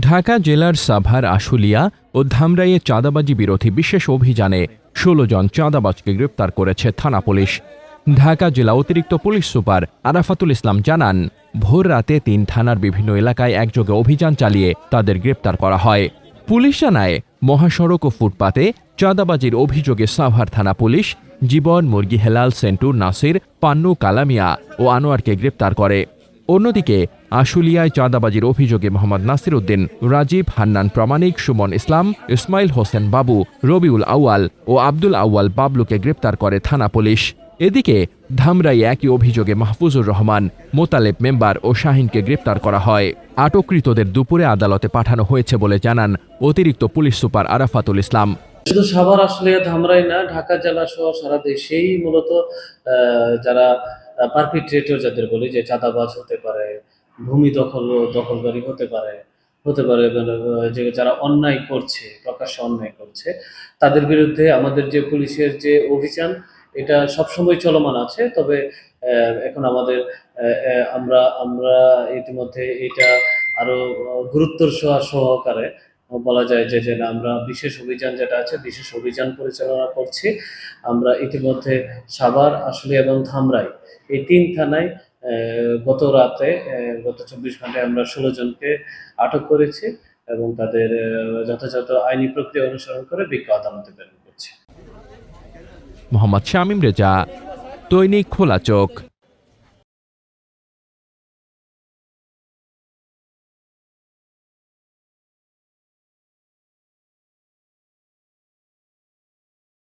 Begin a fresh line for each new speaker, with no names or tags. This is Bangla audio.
ঢাকা জেলার সাভার, আশুলিয়া ও ধামরাইয়ে চাঁদাবাজি বিরোধী বিশেষ অভিযানে ষোলো জন চাঁদাবাজকে গ্রেপ্তার করেছে থানা পুলিশ। ঢাকা জেলা অতিরিক্ত পুলিশ সুপার আরাফাতুল ইসলাম জানান, ভোর রাতে তিন থানার বিভিন্ন এলাকায় একযোগে অভিযান চালিয়ে তাদের গ্রেপ্তার করা হয়। পুলিশ জানায়, মহাসড়ক ও ফুটপাতে চাঁদাবাজির অভিযোগে সাভার থানা পুলিশ, জীবন, মুরগি হেলাল, সেন্টুর নাসির, পান্নু, কালামিয়া ও আনোয়ারকে গ্রেপ্তার করে। অন্যদিকে, আশুলিয়ায় চাঁদাবাজির অভিযোগে মোহাম্মদ নাসির উদ্দিন, রাজীব হান্নান প্রামাণিক সুমন ইসলাম, ইসমাইল হোসেন বাবু, রবিউল আউয়াল ও আব্দুল আউয়াল বাবলুকে গ্রেপ্তার করে থানা পুলিশ। এদিকে, ধামরাই একই অভিযোগে মাহফুজুর রহমান, মোতালেব মেম্বার ও শাহিনকে গ্রেপ্তার করা হয়। আটককৃতদের দুপুরে আদালতে পাঠানো হয়েছে বলে জানান অতিরিক্ত পুলিশ সুপার আরাফাতুল ইসলাম।
শুধু সাভার আসলে ধামরাই না ঢাকা জেলা সহ সারা দেশেই মূলত যারা পারপিট্রেটর যাদের বলি যে চাঁদাবাজ হতে পারে ভূমি দখল দখলকারী হতে পারে হতে পারে মানে, যে যারা অন্যায় করছে প্রকাশ্যে অন্যায় করছে তাদের বিরুদ্ধে আমাদের যে পুলিশের যে অভিযান এটা সবসময় চলমান আছে। তবে এখন আমাদের আমরা আমরা ইতিমধ্যে এটা আরও সহ- সহকারে বলা যায় যে যে আমরা বিশেষ অভিযান যেটা আছে, বিশেষ অভিযান পরিচালনা করছি। আমরা ইতিমধ্যে সাভার, আশুলিয়া এবং ধামরাই এই তিন থানায় গত রাতে গত চব্বিশ ঘন্টায় আমরা ষোলো জনকে আটক করেছি এবং তাদের যথাযথ আইনি প্রক্রিয়া অনুসরণ করে বিজ্ঞ আদালতে প্রেরণ করছি।
মোহাম্মদ শামীম রেজা, দৈনিক খোলা চোখ।